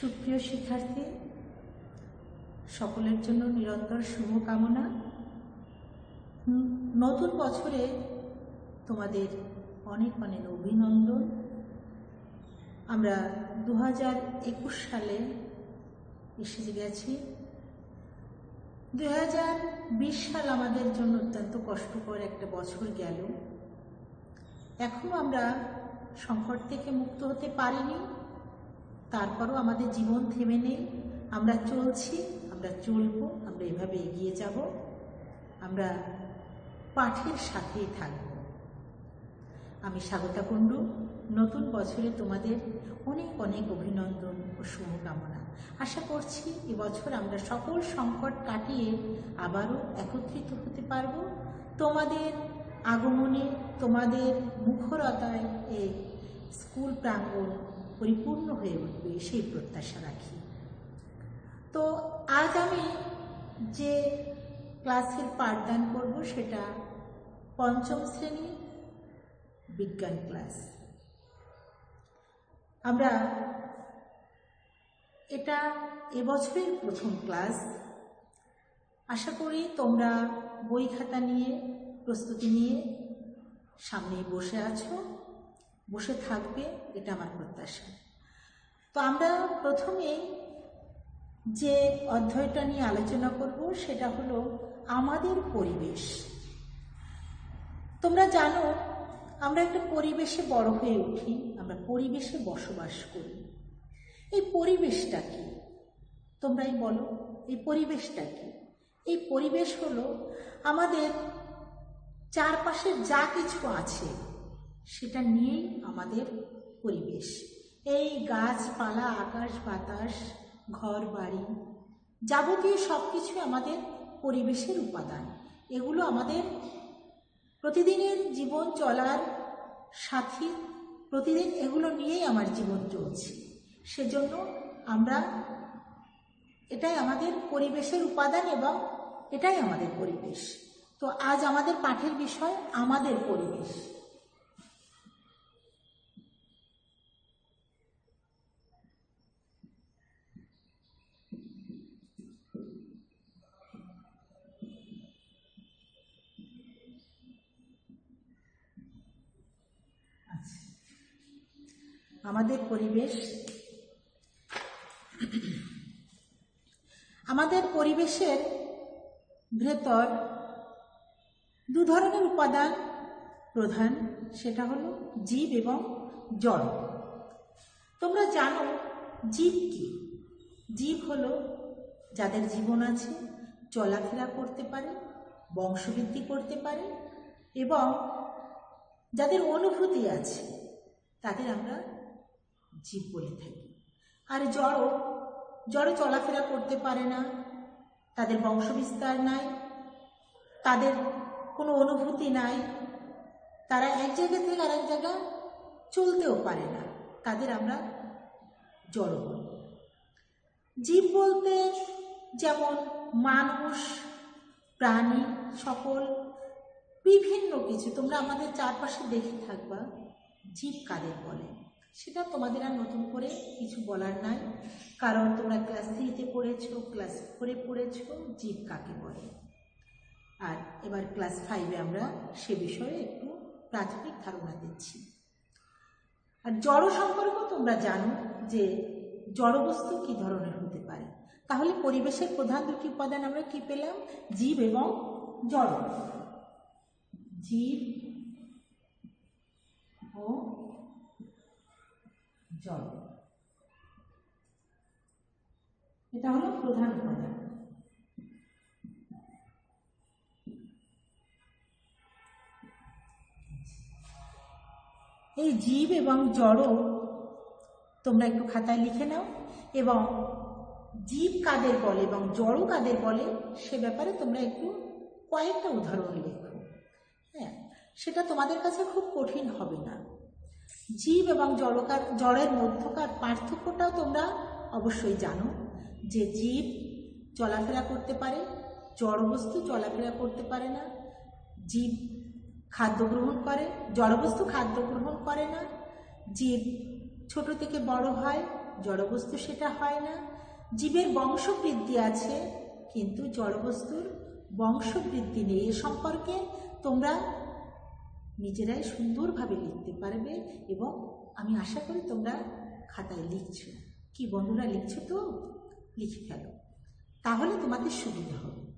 সুপ্রিয় শিক্ষার্থী, সকলের জন্য নিরন্তর শুভকামনা। নতুন বছরে তোমাদের অনেক অনেক অভিনন্দন। আমরা দু হাজার একুশ সালে এসে গেছি। দু হাজার বিশ সাল আমাদের জন্য অত্যন্ত কষ্টকর একটা বছর গেল। এখনও আমরা সংকট থেকে মুক্ত হতে পারিনি। তারপরও আমাদের জীবন থেমে নেই। আমরা চলছি, আমরা চলবো, আমরা এভাবে এগিয়ে যাব। আমরা পাঠের সাথেই থাকব। আমি স্বাগতা কুণ্ডু। নতুন বছরে তোমাদের অনেক অনেক অভিনন্দন ও শুভকামনা। আশা করছি এবছর আমরা সকল সংকট কাটিয়ে আবারও একত্রিত হতে পারব। তোমাদের আগমনে, তোমাদের মুখরতায় এই স্কুল প্রাঙ্গণ পরিপূর্ণ হয়ে উঠবে সেই প্রত্যাশা রাখি। তো আজ আমি যে ক্লাসের পাঠদান করব সেটা পঞ্চম শ্রেণি বিজ্ঞান ক্লাস। আমরা এটা এবছরের প্রথম ক্লাস। আশা করি তোমরা বই খাতা নিয়ে, প্রস্তুতি নিয়ে সামনে বসে আছো। বসে থাকবে, এটা আমার প্রত্যাশা। তো আমরা প্রথমেই যে অধ্যায়টা নিয়ে আলোচনা করব, সেটা হলো আমাদের পরিবেশ। তোমরা জানো, আমরা একটা পরিবেশে বড় হয়ে উঠি, আমরা পরিবেশে বসবাস করি। এই পরিবেশটা কি? তোমরাই বলো, এই পরিবেশটা কি? এই পরিবেশ হলো আমাদের চারপাশে যা কিছু আছে সেটা নিয়েই আমাদের পরিবেশ। এই গাছপালা, আকাশ বাতাস, ঘর বাড়ি যাবতীয় সব কিছু আমাদের পরিবেশের উপাদান। এগুলো আমাদের প্রতিদিনের জীবন চলার সাথী। প্রতিদিন এগুলো নিয়েই আমার জীবন চলছে। সেজন্য আমরা এটাই আমাদের পরিবেশের উপাদান এবং এটাই আমাদের পরিবেশ। তো আজ আমাদের পাঠের বিষয় আমাদের পরিবেশ। আমাদের পরিবেশ, আমাদের পরিবেশের ভেতর দু ধরনের উপাদান প্রধান, সেটা হলো জীব এবং জড়। তোমরা জানো জীব কি? জীব হলো যাদের জীবন আছে, চলাফেরা করতে পারে, বংশবৃদ্ধি করতে পারে এবং যাদের অনুভূতি আছে, তাদের আমরা জীব বলে থাকি। আর জড় জড় চলাফেরা করতে পারে না। তাদের বংশবিস্তার নাই। তাদের কোনো অনুভূতি নাই। তারা এক জায়গা থেকে আরেক জায়গা চলতেও পারে না। তাদের আমরা জড় বলি। জীব বলতে যেমন মানুষ, প্রাণী, সকল, বিভিন্ন কিছু। তোমরা আমাদের চারপাশে দেখে থাকবা। জীব কাদের বলে? সেটা তোমাদের আর নতুন করে কিছু বলার নাই। কারণ তোমরা ক্লাস থ্রিতে পড়েছো ক্লাস ফোরে পড়েছো জীব কাকে বলে? আর এবার ক্লাস ফাইভে আমরা সে বিষয়ে একটু প্রাথমিক ধারণা দিচ্ছি। আর জড় সম্পর্ক তোমরা জানো যে জড়বস্তু কি ধরনের হতে পারে। তাহলে পরিবেশের প্রধান দুটি উপাদান আমরা কি পেলাম? জীব এবং জড়। জীব ও জল। এটা হলো প্রধান উপাদান। এই জীব এবং জড় তোমরা একটু খাতায় লিখে নাও এবং জীব কাদের বলে এবং জড় কাদের বলে সে ব্যাপারে তোমরা একটু কয়েকটা উদাহরণ লেখো। হ্যাঁ সেটা তোমাদের কাছে খুব কঠিন হবে না। জীব এবং জড়কার জড়ের মধ্যকার পার্থক্যটাও তোমরা অবশ্যই জানো। যে জীব চলাফেরা করতে পারে, জড়বস্তু চলাফেরা করতে পারে না, জীব খাদ্য গ্রহণ করে, জড়বস্তু খাদ্য গ্রহণ করে না, জীব ছোট থেকে বড় হয়, জড়বস্তু সেটা হয় না। জীবের বংশবৃদ্ধি আছে, কিন্তু জড়বস্তুর বংশবৃদ্ধি নেই। এ সম্পর্কে তোমরা নিজেরাই সুন্দরভাবে লিখতে পারবে এবং আমি আশা করি তোমরা খাতায় লিখছো। কি বন্ধুরা লিখছো তো? লিখে ফেলো। তাহলে তোমাদের সুবিধা হবে।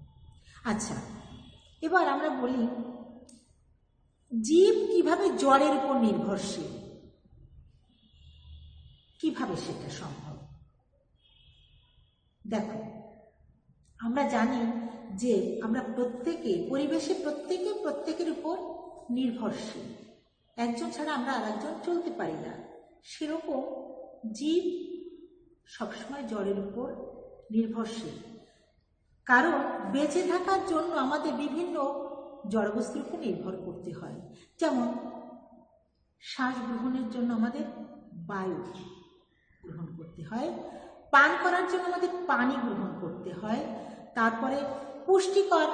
আচ্ছা এবার আমরা বলি, জীব কীভাবে জ্বরের উপর নির্ভরশীল? কীভাবে সেটা সম্ভব? দেখো, আমরা জানি যে আমরা প্রত্যেকে, পরিবেশে প্রত্যেকে প্রত্যেকের উপর নির্ভরশীল। একজন ছাড়া আমরা আর একজন চলতে পারি না। সেরকম জীব সবসময় জলের উপর নির্ভরশীল। কারণ বেঁচে থাকার জন্য আমাদের বিভিন্ন জড়বস্তুর উপর নির্ভর করতে হয়। যেমন শ্বাস গ্রহণের জন্য আমাদের বায়ু গ্রহণ করতে হয়। পান করার জন্য আমাদের পানি গ্রহণ করতে হয়। তারপরে পুষ্টিকর,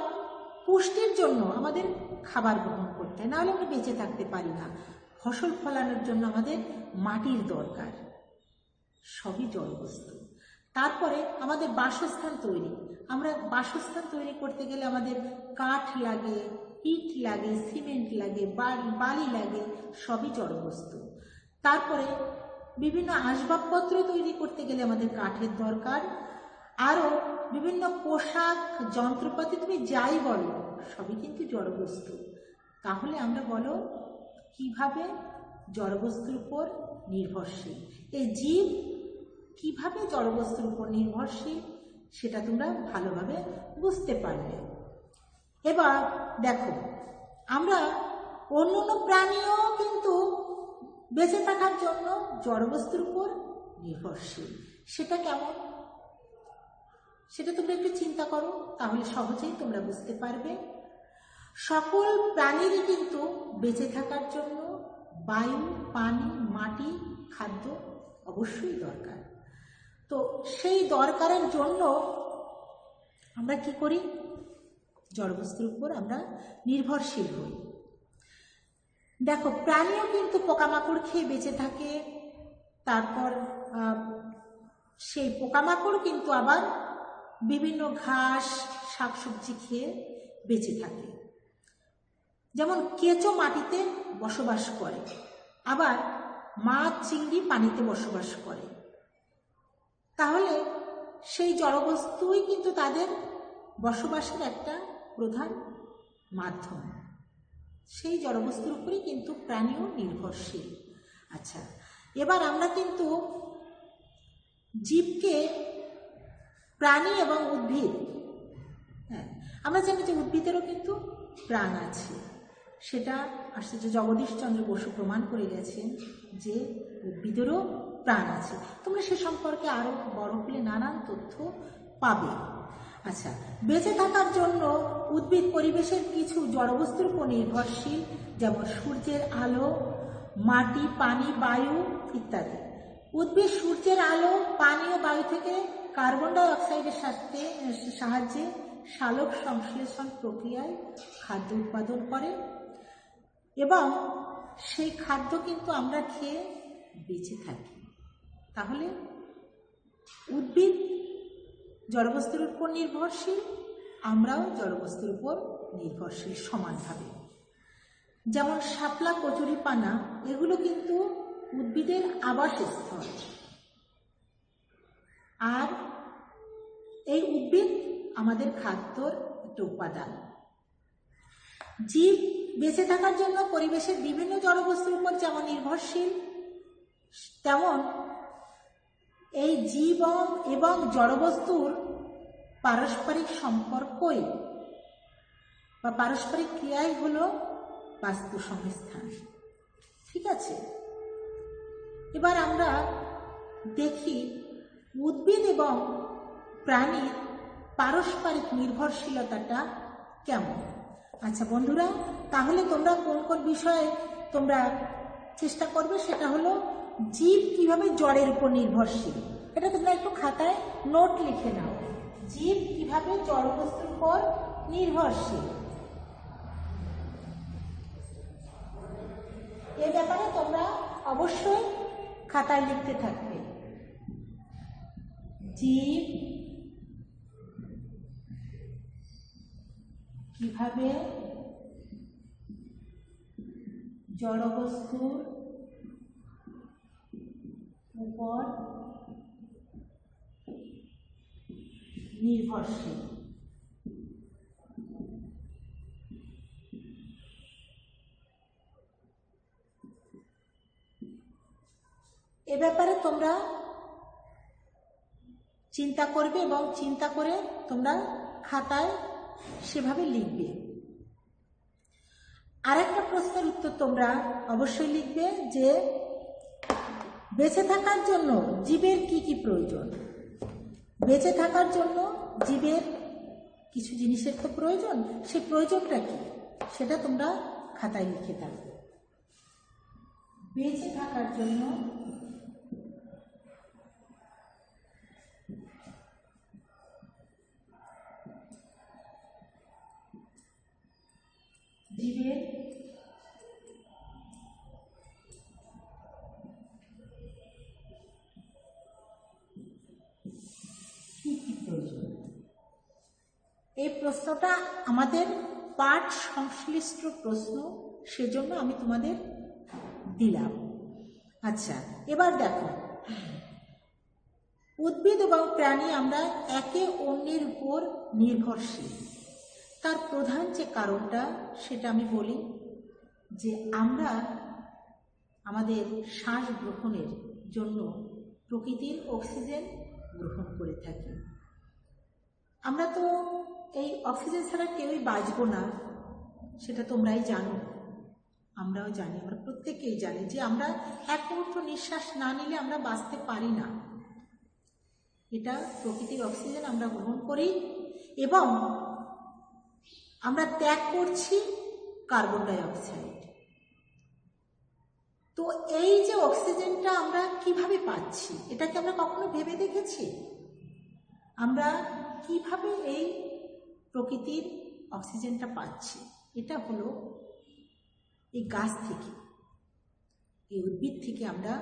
পুষ্টির জন্য আমাদের খাবার গ্রহণ করতে হয় নাহলে আমরা বেঁচে থাকতে পারি না। ফসল ফলানোর জন্য আমাদের মাটির দরকার। সবই জলবস্তু। তারপরে আমাদের বাসস্থান তৈরি। আমরা বাসস্থান তৈরি করতে গেলে আমাদের কাঠ লাগে, ইট লাগে, সিমেন্ট লাগে, বালি লাগে, সবই জড়বস্তু তারপরে বিভিন্ন আসবাবপত্র তৈরি করতে গেলে আমাদের কাঠের দরকার। আরও বিভিন্ন পোশাক, যন্ত্রপাতি, তুমি যাই বলো, সবই কিন্তু জড়বস্তু তাহলে আমরা বলো, কীভাবে জড়বস্তুর উপর নির্ভরশীল? এই জীব কীভাবে জড়বস্তুর উপর নির্ভরশীল? সেটা তোমরা ভালোভাবে বুঝতে পারবে। এবার দেখো, আমরা অন্য অন্য প্রাণীও কিন্তু বেঁচে থাকার জন্য জড়বস্তুর উপর নির্ভরশীল। সেটা কেমন? সেটা তোমরা একটু চিন্তা করো, তাহলে সহজেই তোমরা বুঝতে পারবে। সকল প্রাণীরই কিন্তু বেঁচে থাকার জন্য বায়ু, পানি, মাটি, খাদ্য অবশ্যই দরকার। তো সেই দরকারের জন্য আমরা কি করি? জড়বস্তুর উপর আমরা নির্ভরশীল হই। দেখো, প্রাণীও কিন্তু পোকামাকড় খেয়ে বেঁচে থাকে। তারপর সেই পোকামাকড় কিন্তু আবার বিভিন্ন ঘাস, শাকসবজি খেয়ে বেঁচে থাকে। যেমন কেঁচো মাটিতে বসবাস করে, আবার মাছ, চিংড়ি পানিতে বসবাস করে। তাহলে সেই জড়বস্তুই কিন্তু তাদের বসবাসের একটা প্রধান মাধ্যম। সেই জড়বস্তুর উপরেই কিন্তু প্রাণীও নির্ভরশীল। আচ্ছা এবার আমরা কিন্তু জীবকে প্রাণী এবং উদ্ভিদ হ্যাঁ আমরা জানি যে উদ্ভিদেরও কিন্তু প্রাণ আছে। সেটা আশ্চর্য জগদীশচন্দ্র বসু প্রমাণ করে গেছেন যে উদ্ভিদেরও প্রাণ আছে। তোমরা সে সম্পর্কে আরও বড় হলে নানান তথ্য পাবে। আচ্ছা বেঁচে থাকার জন্য উদ্ভিদ পরিবেশের কিছু জড়বস্তুর উপর নির্ভরশীল, যেমন সূর্যের আলো, মাটি, পানি, বায়ু ইত্যাদি। উদ্ভিদ সূর্যের আলো, পানি ও বায়ু থেকে কার্বন ডাই অক্সাইডের সাথে সাহায্যে সালোক সংশ্লেষণ প্রক্রিয়ায় খাদ্য উৎপাদন করে। এবং সেই খাদ্য কিন্তু আমরা খেয়ে বেঁচে থাকি। তাহলে উদ্ভিদ জড়বস্তুর উপর নির্ভরশীল, আমরাও জড়বস্তুর উপর নির্ভরশীল সমানভাবে। যেমন শাপলা কচুরিপানা এগুলো কিন্তু উদ্ভিদের আবাসস্থল। আর এই উদ্ভিদ আমাদের খাদ্যর একটা উপাদান। জীব বেঁচে থাকার জন্য পরিবেশের বিভিন্ন জড়বস্তুর উপর যেমন নির্ভরশীল, তেমন এই জীবন এবং জড়বস্তুর পারস্পরিক সম্পর্কই বা পারস্পরিক ক্রিয়াই হলো বাস্তু সংস্থান ঠিক আছে? এবার আমরা দেখি উদ্ভিদ এবং প্রাণীর পারস্পরিক নির্ভরশীলতাটা কেমন? আচ্ছা বন্ধুরা, তাহলে তোমরা কোন কোন বিষয়ে তোমরা চেষ্টা করবে সেটা হলো জীব কীভাবে জড়ের উপর নির্ভরশীল। এটা তোমরা একটু খাতায় নোট লিখে নাও। জীব কীভাবে জড়বস্তুর উপর নির্ভরশীল। এ ব্যাপারে তোমরা অবশ্যই খাতায় লিখতে থাকবে। জীব কীভাবে জড়বস্তুর উপর নির্ভরশীল? এ ব্যাপারে তোমরা চিন্তা করবে এবং চিন্তা করে তোমরা খাতায় সেভাবে লিখবে। আরেকটা প্রশ্নের উত্তর তোমরা অবশ্যই লিখবে যে, বেঁচে থাকার জন্য জীবের কি কি প্রয়োজন? বেঁচে থাকার জন্য জীবের কিছু জিনিসের তো প্রয়োজন সে প্রয়োজনটা কি? সেটা তোমরা খাতায় লিখে থাকবে। বেঁচে থাকার জন্য প্রয়োজন? এই প্রশ্নটা আমাদের পাঠ সংশ্লিষ্ট প্রশ্ন, সেজন্য আমি তোমাদের দিলাম। আচ্ছা এবার দেখো। উদ্ভিদ এবং প্রাণী আমরা একে অন্যের উপর নির্ভরশীল। তার প্রধান যে কারণটা সেটা আমি বলি যে আমরা আমাদের শ্বাস গ্রহণের জন্য প্রকৃতির অক্সিজেন গ্রহণ করে থাকি। আমরা তো এই অক্সিজেন ছাড়া কেউই বাঁচব না, সেটা তোমরাই জানো। আমরাও জানি, আমরা প্রত্যেকেই জানি যে আমরা এক মুহূর্ত নিঃশ্বাস না নিলে আমরা বাঁচতে পারি না। এটা প্রকৃতির অক্সিজেন আমরা গ্রহণ করি এবং আমরা ত্যাগ করছি কার্বন ডাই অক্সাইড তো এই যে অক্সিজেনটা আমরা কীভাবে পাচ্ছি, এটাকে আমরা কখনো ভেবে দেখেছি? আমরা কীভাবে এই প্রকৃতির অক্সিজেনটা পাচ্ছি? এটা হলো এই গাছ থেকে, এই উদ্ভিদ থেকে আমরা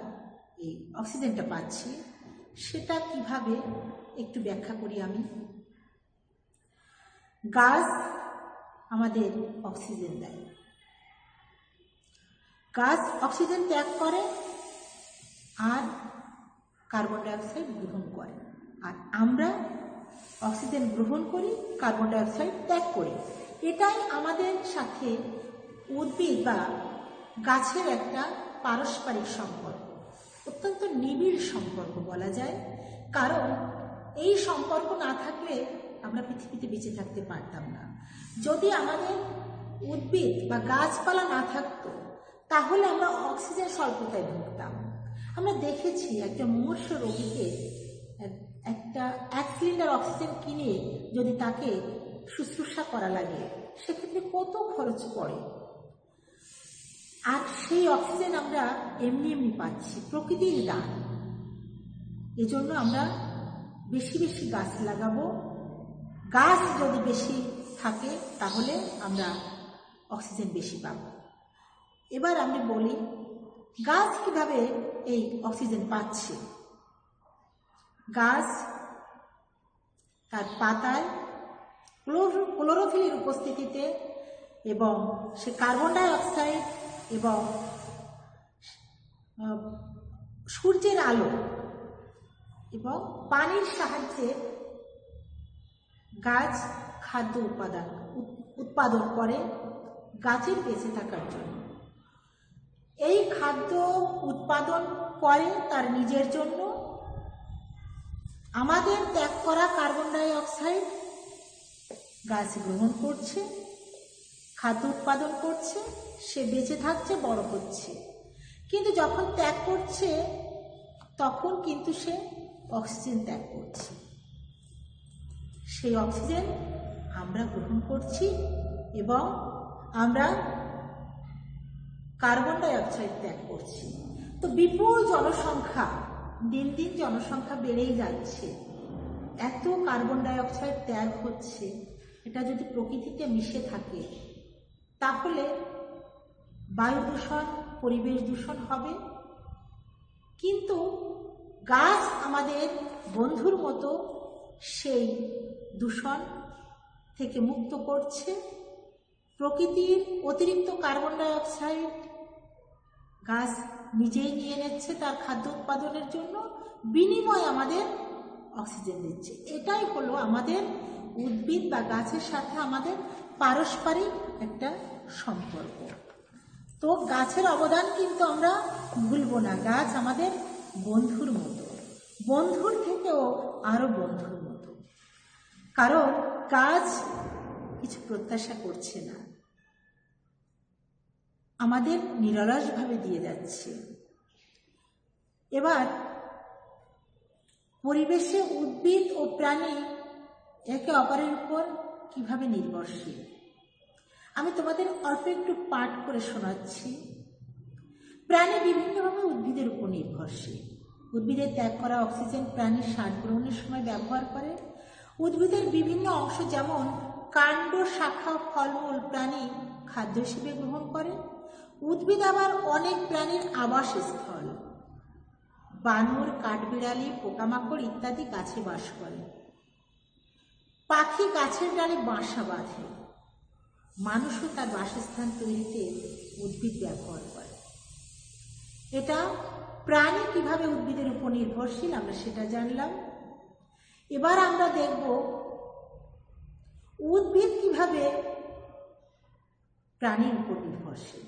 এই অক্সিজেনটা পাচ্ছি। সেটা কীভাবে একটু ব্যাখ্যা করি আমি। গাছ আমাদের অক্সিজেন দেয়। গাছ অক্সিজেন ত্যাগ করে আর কার্বন ডাইঅক্সাইড গ্রহণ করে। আর আমরা অক্সিজেন গ্রহণ করি কার্বন ডাইঅক্সাইড ত্যাগ করি। এটাই আমাদের সাথে উদ্ভিদ বা গাছের একটা পারস্পরিক সম্পর্ক, অত্যন্ত নিবিড় সম্পর্ক বলা যায়। কারণ এই সম্পর্ক না থাকলে আমরা পৃথিবীতে বেঁচে থাকতে পারতাম না। যদি আমাদের উদ্ভিদ বা গাছপালা না থাকতো, তাহলে আমরা অক্সিজেন স্বল্পতায় ভুগতাম। আমরা দেখেছি একটা মুমূর্ষ রোগীকে একটা, এক সিলিন্ডার অক্সিজেন কিনে যদি তাকে শুশ্রূষা করা লাগে, সেক্ষেত্রে কত খরচ পড়ে? আর সেই অক্সিজেন আমরা এমনি এমনি পাচ্ছি, প্রকৃতির দান। এজন্য আমরা বেশি বেশি গাছ লাগাবো গাছ যদি বেশি থাকে, তাহলে আমরা অক্সিজেন বেশি পাব। এবার আমি বলি, গাছ কীভাবে এই অক্সিজেন পাচ্ছে? গাছ তার পাতায় ক্লোরোফিলের উপস্থিতিতে এবং সে কার্বন ডাই অক্সাইড এবং সূর্যের আলো এবং পানির সাহায্যে গাছ খাদ্য উৎপাদন উৎপাদন করে গাছের বেঁচে থাকার জন্য। এই খাদ্য উৎপাদন করে তার নিজের জন্য। আমাদের ত্যাগ করা কার্বন ডাই অক্সাইড গাছ গ্রহণ করছে, খাদ্য উৎপাদন করছে, সে বেঁচে থাকছে, বড় হচ্ছে। কিন্তু যখন ত্যাগ করছে, তখন কিন্তু সে অক্সিজেন ত্যাগ করছে। সেই অক্সিজেন আমরা গ্রহণ করছি এবং আমরা কার্বন ডাই অক্সাইড ত্যাগ করছি। তো বিপুল জনসংখ্যা, দিন দিন জনসংখ্যা বেড়েই যাচ্ছে। এত কার্বন ডাই অক্সাইড ত্যাগ হচ্ছে, এটা যদি প্রকৃতিতে মিশে থাকে, তাহলে বায়ু দূষণ, পরিবেশ দূষণ হবে। কিন্তু গাছ আমাদের বন্ধুর মতো সেই দূষণ থেকে মুক্ত করছে প্রকৃতির অতিরিক্ত কার্বন ডাইঅক্সাইড। গাছ নিজেই নিয়ে নিচ্ছে তার খাদ্য উৎপাদনের জন্য, বিনিময় আমাদের অক্সিজেন দিচ্ছে। এটাই হলো আমাদের উদ্ভিদ বা গাছের সাথে আমাদের পারস্পরিক একটা সম্পর্ক। তো গাছের অবদান কিন্তু আমরা ভুলব না। গাছ আমাদের বন্ধুর মতো। বন্ধুর থেকেও আরও বন্ধুর মতো। কারণ কাজ কিছু প্রত্যাশা করছে না। আমাদের নিরলসভাবে দিয়ে যাচ্ছে। এবার পরিবেশে উদ্ভিদ ও প্রাণী একে অপরের উপর কীভাবে নির্ভরশীল? আমি তোমাদের অল্প একটু পাঠ করে শোনাচ্ছি। প্রাণী বিভিন্নভাবে উদ্ভিদের উপর নির্ভরশীল। উদ্ভিদের ত্যাগ করা অক্সিজেন প্রাণীর শ্বাস গ্রহণের সময় ব্যবহার করে। উদ্ভিদের বিভিন্ন অংশ যেমন কাণ্ড শাখা ফলমূল প্রাণী খাদ্য হিসেবে গ্রহণ করে। উদ্ভিদ আবার অনেক প্রাণীর আবাসস্থল। বানর, কাঠবিড়ালি, পোকামাকড় ইত্যাদি গাছে বাস করে। পাখি গাছের ডালে বাসা বাঁধে। মানুষও তার বাসস্থান তৈরিতে উদ্ভিদ ব্যবহার করে। এটা প্রাণী কীভাবে উদ্ভিদের উপর নির্ভরশীল আমরা সেটা জানলাম। এবার আমরা দেখব উদ্ভিদ কীভাবে প্রাণীর উপর নির্ভরশীল।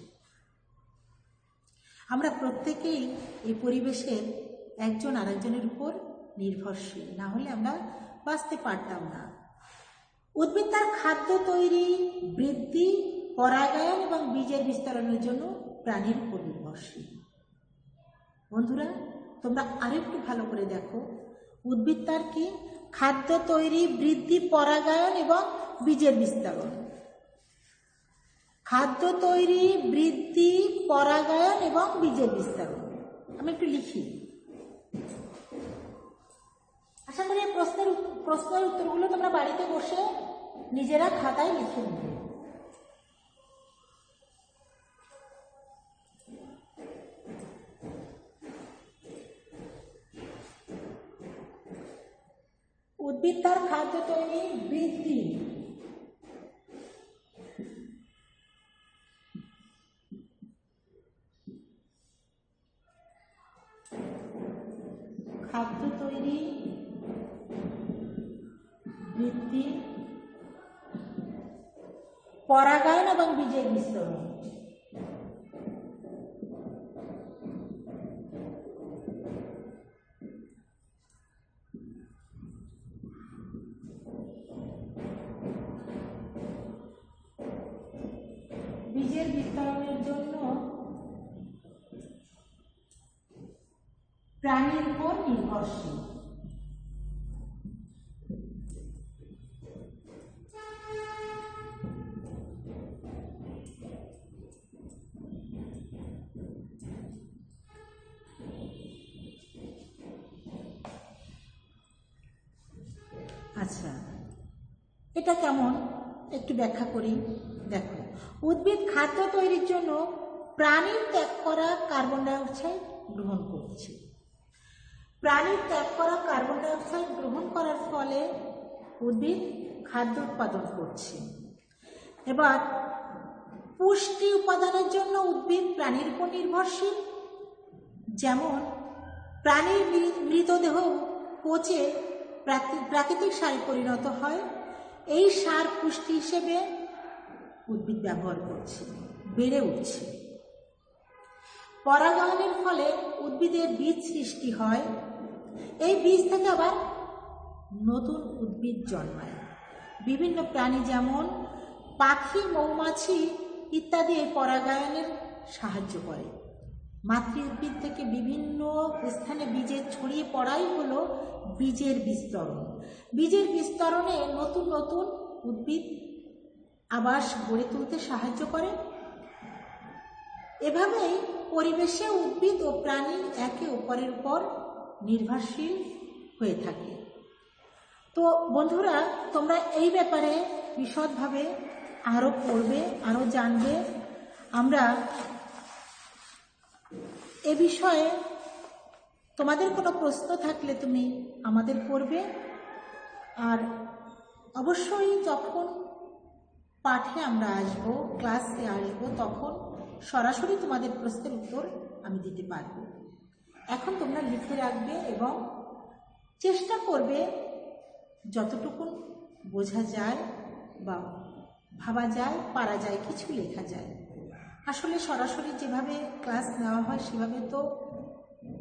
আমরা প্রত্যেকেই এই পরিবেশের একজন আরেকজনের উপর নির্ভরশীল, না হলে আমরা বাঁচতে পারতাম না। উদ্ভিদ তার খাদ্য তৈরি, বৃদ্ধি, পরাগায়ন এবং বীজের বিস্তরণের জন্য প্রাণীর উপর নির্ভরশীল। বন্ধুরা, তোমরা আরেকটু ভালো করে দেখো উদ্ভিদ তার কি খাদ্য তৈরি, বৃদ্ধি, পরাগায়ন এবং বীজের বিস্তারণ। খাদ্য তৈরি, বৃদ্ধি, পরাগায়ন এবং বীজের বিস্তারণ। আমি একটু লিখি। আশা করি প্রশ্নের প্রশ্নের উত্তরগুলো তোমরা বাড়িতে বসে নিজেরা খাতায় লিখে নেবে। বিস্তরণ বীজের বিস্তরণের জন্য প্রাণীর উপর নির্ভরশীল। এটা কেমন? একটু ব্যাখ্যা করি, দেখো। উদ্ভিদ খাদ্য তৈরির জন্য প্রাণীর ত্যাগ করা কার্বন ডাইঅক্সাইড গ্রহণ করছে। প্রাণীর ত্যাগ করা কার্বন ডাইঅক্সাইড গ্রহণ করার ফলে উদ্ভিদ খাদ্য উৎপাদন করছে। এবার, পুষ্টি উপাদানের জন্য উদ্ভিদ প্রাণীর উপর নির্ভরশীল। যেমন, প্রাণীর মৃতদেহ পচে প্রাকৃতিক সারে পরিণত হয়। এই সার পুষ্টি হিসেবে উদ্ভিদ ব্যবহার করছে, বেড়ে উঠছে। পরাগায়নের ফলে উদ্ভিদের বীজ সৃষ্টি হয়। এই বীজ থেকে আবার নতুন উদ্ভিদ জন্মায়। বিভিন্ন প্রাণী যেমন পাখি, মৌমাছি ইত্যাদি এই পরাগায়নের সাহায্য করে। মাতৃ উদ্ভিদ থেকে বিভিন্ন স্থানে বীজের ছড়িয়ে পড়াই হলো বীজের বিস্তরণ। বীজের বিস্তরণে নতুন নতুন উদ্ভিদ আবাস গড়ে তুলতে সাহায্য করে। এভাবেই পরিবেশে উদ্ভিদ ও প্রাণী একে অপরের উপর নির্ভরশীল হয়ে থাকে। তো বন্ধুরা, তোমরা এই ব্যাপারে বিশদভাবে আরও পড়বে আরও জানবে। আমরা এ বিষয়ে তোমাদের কোনো প্রশ্ন থাকলে তুমি আমাদের করবে। আর অবশ্যই যখন পাঠে আমরা আসব, ক্লাসে আসব, তখন সরাসরি তোমাদের প্রশ্নের উত্তর আমি দিতে পারব। এখন তোমরা লিখে রাখবে এবং চেষ্টা করবে যতটুকু বোঝা যায় বা ভাবা যায়, পারা যায়, কিছু লেখা যায়। আসলে সরাসরি যেভাবে ক্লাস নেওয়া হয়, সেভাবে তো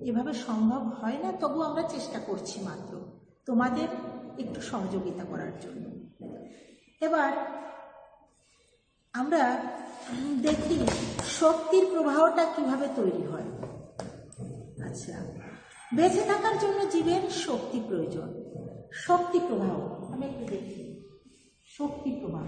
এভাবে সম্ভব হয় না, তবু আমরা চেষ্টা করছি মাত্র তোমাদের একটু সহযোগিতা করার জন্য। এবার আমরা দেখি শক্তির প্রবাহটা কীভাবে তৈরি হয়। আচ্ছা বেঁচে থাকার জন্য জীবের শক্তি প্রয়োজন। শক্তি প্রবাহ, আমি একটু দেখি। শক্তি প্রবাহ।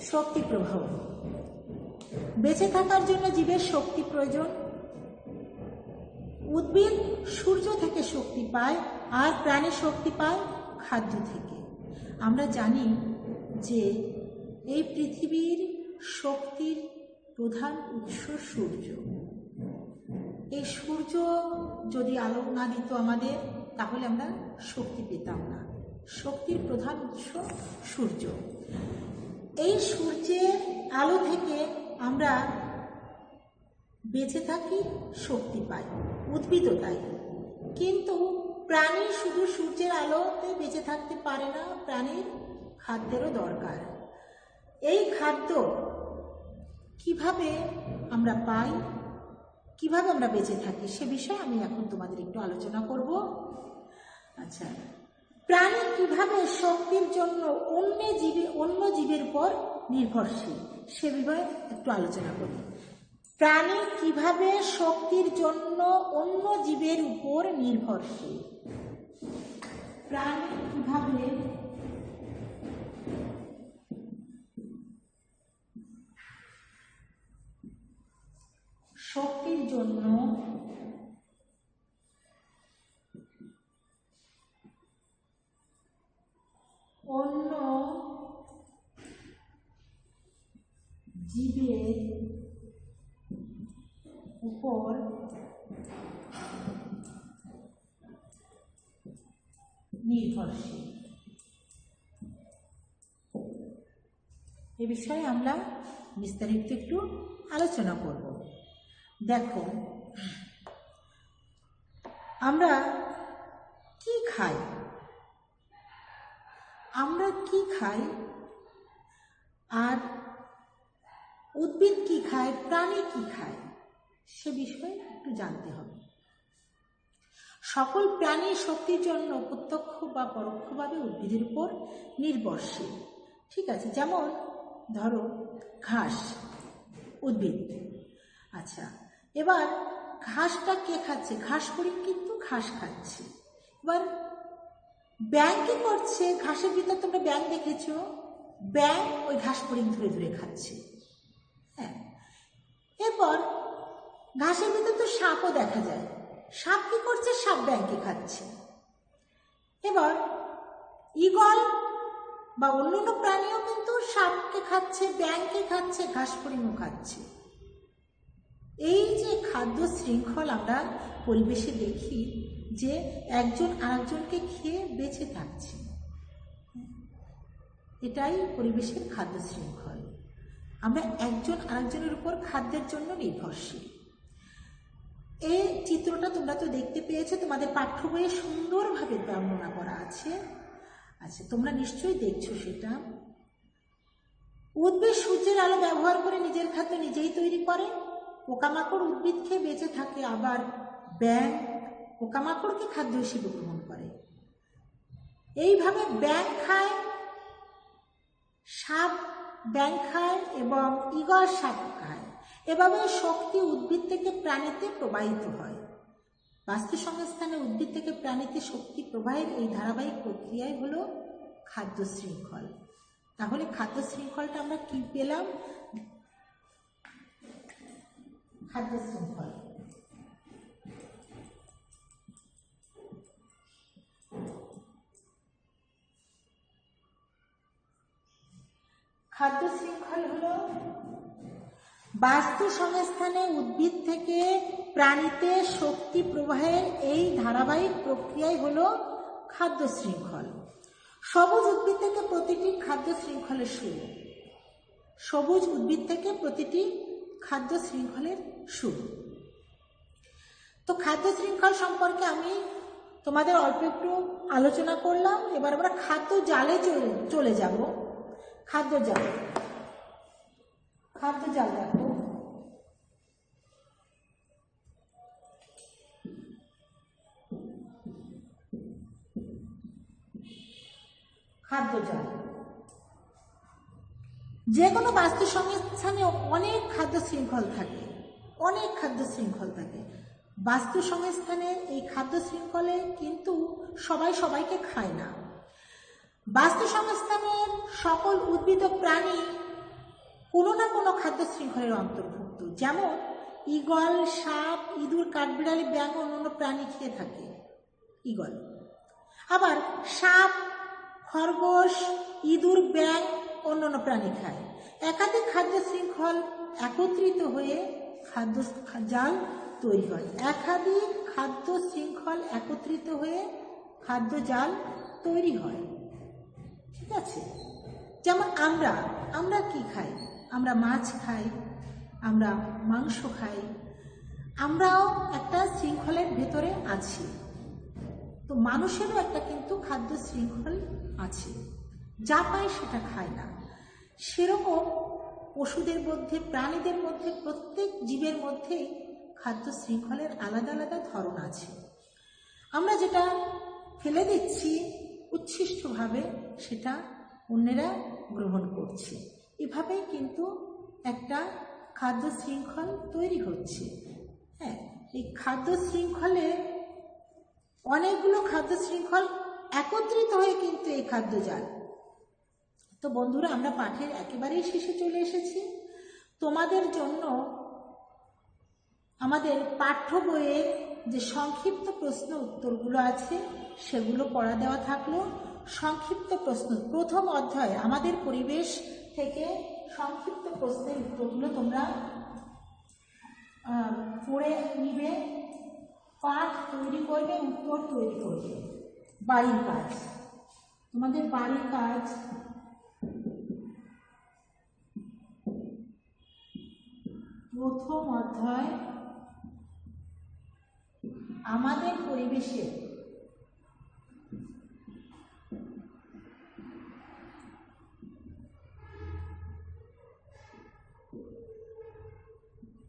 শক্তি প্রবাহ বেঁচে থাকার জন্য জীবের শক্তি প্রয়োজন। উদ্ভিদ সূর্য থেকে শক্তি পায় আর প্রাণী শক্তি পায় খাদ্য থেকে। আমরা জানি যে এই পৃথিবীর শক্তির প্রধান উৎস সূর্য। এই সূর্য যদি আলো না দিত আমাদের, তাহলে আমরা শক্তি পেতাম না। শক্তির প্রধান উৎস সূর্য। এই সূর্যের আলো থেকে আমরা বেঁচে থাকি, শক্তি পাই উদ্ভিদও তাই। কিন্তু প্রাণী শুধু সূর্যের আলোতে বেঁচে থাকতে পারে না, প্রাণীর খাদ্যেরও দরকার। এই খাদ্য কীভাবে আমরা পাই, কীভাবে আমরা বেঁচে থাকি, সে বিষয়ে আমি এখন তোমাদের একটু আলোচনা করব। আচ্ছা প্রাণী কীভাবে শক্তির জন্য অন্য জীবে অন্য জীবের উপর নির্ভরশীল? সে বিষয়ে একটু আলোচনা করি। প্রাণী কীভাবে শক্তির জন্য অন্য জীবের উপর নির্ভরশীল? প্রাণী কীভাবে শক্তির জন্য অন্য জীবের উপর নির্ভরশীল। এ বিষয়ে আমরা বিস্তারিত একটু আলোচনা করব। দেখো আমরা কি খাই খাই আর উদ্ভিদ কি খায়? প্রাণী কি খায়? সে বিষয়ে একটু জানতে হবে। সকল প্রাণীর শক্তির জন্য প্রত্যক্ষ বা পরোক্ষভাবে উদ্ভিদের উপর নির্ভরশীল। ঠিক আছে, যেমন ধরো ঘাস, উদ্ভিদ। আচ্ছা এবার ঘাসটা কে খাচ্ছে? ঘাস কিন্তু ঘাস খাচ্ছে। এবার ব্যাং কি করছে? ঘাসের ভিতর তোমরা ব্যাং দেখেছ? ব্যাং ওই ঘাস করিং ধরে ধরে খাচ্ছে। হ্যাঁ। এরপর ঘাসের ভিতর তো সাপও দেখা যায়। সাপ কি করছে? সাপ ব্যাংকে খাচ্ছে। এবার ইগল বা অন্যান্য প্রাণীও কিন্তু সাপকে খাচ্ছে, ব্যাংকে খাচ্ছে, ঘাস ফড়িংও খাচ্ছে। এই যে খাদ্য শৃঙ্খল আমরা পরিবেশে দেখি যে একজন আরেকজনকে খেয়ে বেঁচে থাকছে। এটাই পরিবেশের খাদ্য শৃঙ্খল। আমরা একজন আরেকজনের উপর খাদ্যের জন্য নির্ভরশীল। এই চিত্রটা তোমরা তো দেখতে পেয়েছ, তোমাদের পাঠ্য বইয়ে সুন্দরভাবে বর্ণনা করা আছে। আচ্ছা তোমরা নিশ্চয়ই দেখছ সেটা। উদ্ভিদ সূর্যের আলো ব্যবহার করে নিজের খাদ্য নিজেই তৈরি করে। পোকামাকড় উদ্ভিদ খেয়ে বেঁচে থাকে, আবার ব্যাং পোকামাকড়কে খাদ্য হিসেবে গ্রহণ করে। এইভাবে ব্যাং খায়, সাপ ব্যাং খায় এবং ইগল সাপ খায়। এভাবে শক্তি উদ্ভিদ থেকে প্রাণীতে প্রবাহিত হয়। বাস্তু সংস্থানে উদ্ভিদ থেকে প্রাণীতে শক্তি প্রবাহের এই ধারাবাহিক প্রক্রিয়াই হলো খাদ্য শৃঙ্খল। তাহলে খাদ্য শৃঙ্খলটা আমরা কি পেলাম? খাদ্য শৃঙ্খল। খাদ্য শৃঙ্খল হলো বাস্তু সংস্থানে উদ্ভিদ থেকে প্রাণীতে শক্তি প্রবাহের এই ধারাবাহিক প্রক্রিয়াই হলো খাদ্য শৃঙ্খল। সবুজ উদ্ভিদ থেকে প্রতিটি খাদ্য শৃঙ্খলের শুরু সবুজ উদ্ভিদ থেকে প্রতিটি খাদ্য শৃঙ্খলের শুরু তো খাদ্য শৃঙ্খল সম্পর্কে আমি তোমাদের অল্প একটু আলোচনা করলাম, এবার আমরা খাদ্য জালে চলে চলে যাব। খাদ্য জাল। খাদ্য জাল দেখো। খাদ্য জাল। যে কোনো বাস্তু সংস্থানে অনেক খাদ্য শৃঙ্খল থাকে। অনেক খাদ্য শৃঙ্খল থাকে। বাস্তু সংস্থানে এই খাদ্য শৃঙ্খলে কিন্তু সবাই সবাইকে খায় না। বাস্তু সংস্থানের সকল উদ্ভিদ প্রাণী কোনো না কোনো খাদ্য শৃঙ্খলের অন্তর্ভুক্ত। যেমন, ঈগল, সাপ, ইঁদুর, কাঠবিড়ালি, ব্যাঙ অন্যান্য প্রাণী খেয়ে থাকে। ঈগল। আবার সাপ, খরগোশ, ইঁদুর, ব্যাঙ, অন্যান্য প্রাণী খায়। একাধিক খাদ্য শৃঙ্খল একত্রিত হয়ে খাদ্য জাল তৈরি হয়। একাধিক খাদ্য শৃঙ্খল একত্রিত হয়ে খাদ্য জাল তৈরি হয়। ঠিক আছে? যেমন আমরা আমরা কি খাই? আমরা মাছ খাই, আমরা মাংস খাই, আমরাও একটা শৃঙ্খলের ভেতরে আছি। তো মানুষেরও একটা কিন্তু খাদ্য শৃঙ্খল আছে। যা পায় সেটা খায় না। সেরকম পশুদের মধ্যে, প্রাণীদের মধ্যে, প্রত্যেক জীবের মধ্যেই খাদ্য শৃঙ্খলের আলাদা আলাদা ধরন আছে। আমরা যেটা ফেলে দিচ্ছি উচ্ছিষ্টভাবে সেটা অন্যেরা গ্রহণ করছে। এভাবেই কিন্তু একটা খাদ্য শৃঙ্খল তৈরি হচ্ছে। হ্যাঁ এই খাদ্য শৃঙ্খলে অনেকগুলো খাদ্য শৃঙ্খল একত্রিত হয়ে কিন্তু এই খাদ্য জাল তো বন্ধুরা, আমরা পাঠের একেবারেই শেষে চলে এসেছি। তোমাদের জন্য আমাদের পাঠ্য বইয়ের যে সংক্ষিপ্ত প্রশ্ন উত্তরগুলো আছে, সেগুলো পড়া দেওয়া থাকল। সংক্ষিপ্ত প্রশ্ন, প্রথম অধ্যায়, আমাদের পরিবেশ থেকে সংক্ষিপ্ত প্রশ্নের উত্তরগুলো তোমরা পড়ে নিবে। পাঠ তৈরি করবে, উত্তর তৈরি করবে। বাড়ির কাজ। তোমাদের বাড়ির কাজ। প্রথম অধ্যায় আমাদের পরিবেশে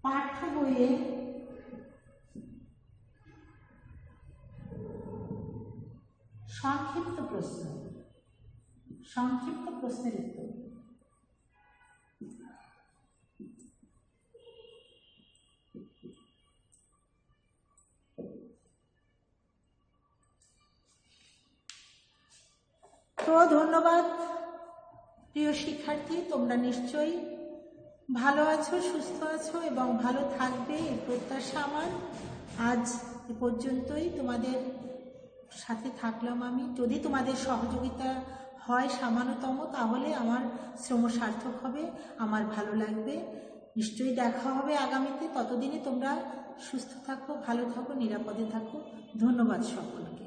পাঠ্য বইয়ে সংক্ষিপ্ত প্রশ্ন সংক্ষিপ্ত প্রশ্নের উত্তর। ধন্যবাদ, প্রিয় শিক্ষার্থী, তোমরা নিশ্চয়ই ভালো আছো, সুস্থ আছো এবং ভালো থাকবে, এই প্রত্যাশা আমার। আজ এ পর্যন্তই তোমাদের সাথে থাকলাম আমি। যদি তোমাদের সহযোগিতা হয় সামান্যতম, তাহলে আমার শ্রম সার্থক হবে, আমার ভালো লাগবে। নিশ্চয়ই দেখা হবে আগামীতে। ততদিনে তোমরা সুস্থ থাকো, ভালো থাকো, নিরাপদে থাকো। ধন্যবাদ সকলকে।